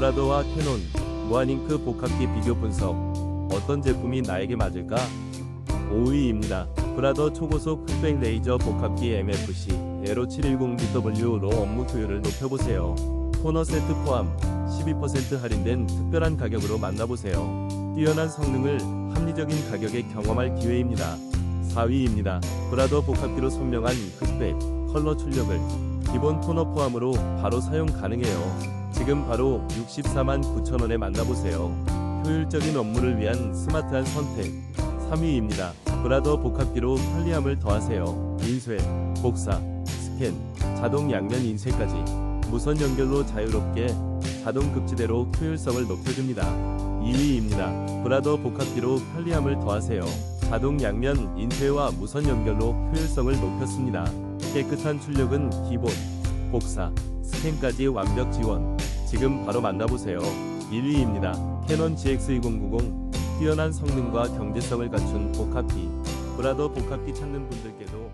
브라더와 캐논, 무한잉크 복합기 비교 분석. 어떤 제품이 나에게 맞을까? 5위입니다. 브라더 초고속 흑백 레이저 복합기 MFC 에로 710DW로 업무 효율을 높여보세요. 토너 세트 포함 12% 할인된 특별한 가격으로 만나보세요. 뛰어난 성능을 합리적인 가격에 경험할 기회입니다. 4위입니다. 브라더 복합기로 선명한 흑백 컬러 출력을 기본 토너 포함으로 바로 사용 가능해요. 지금 바로 64만 9천원에 만나보세요. 효율적인 업무를 위한 스마트한 선택. 3위입니다. 브라더 복합기로 편리함을 더하세요. 인쇄, 복사, 스캔, 자동 양면 인쇄까지 무선 연결로 자유롭게 자동 급지대로 효율성을 높여줍니다. 2위입니다. 브라더 복합기로 편리함을 더하세요. 자동 양면 인쇄와 무선 연결로 효율성을 높였습니다. 깨끗한 출력은 기본, 복사, 스캔까지 완벽 지원. 지금 바로 만나보세요. 1위입니다. 캐논 GX2090 뛰어난 성능과 경제성을 갖춘 복합기. 브라더 복합기 찾는 분들께도